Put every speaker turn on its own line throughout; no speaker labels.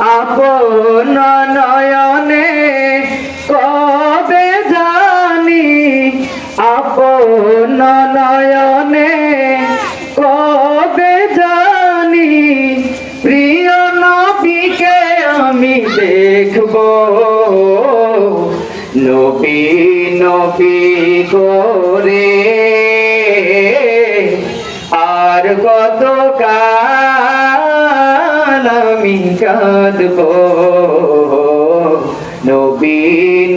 আপন নয়নে কবে জানি? আপন নয়নে কবে জানি? প্রিয় নবীকে আমি দেখব। নবী নবী করে আর কত আমি কাঁদব। নবী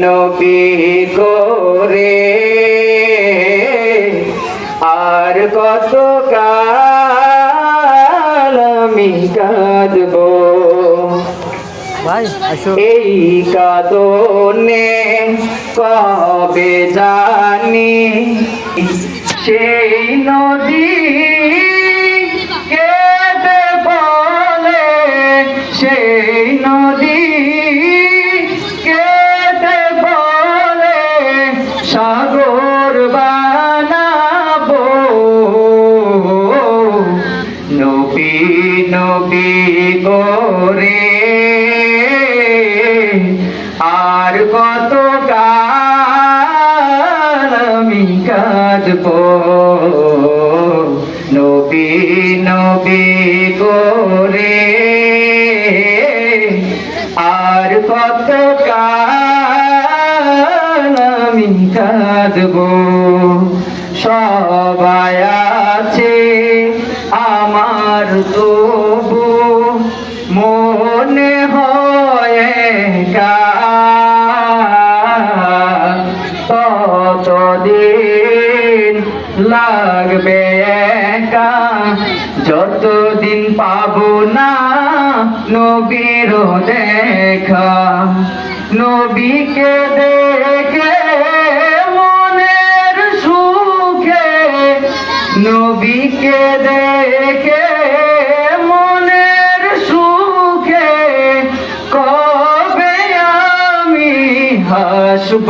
নবী করে আর কত কাল আমি কাঁদব। এই কাদনে কবে জানি? সেই নদী সেই নদী কেঁদে বলে সাগর বানাবো। নবী নবী করে আর কত কাল আমি নবী আর কত আমি কাঁদব সবাই আছে আমার তবু মনে হয় কতদিন লাগবে একা যতদিন পাবো না নবীর দেখা। নবীকে দেখে মনের সুখে, নবীকে দেখে মনের সুখে, কবে আমি হাসব?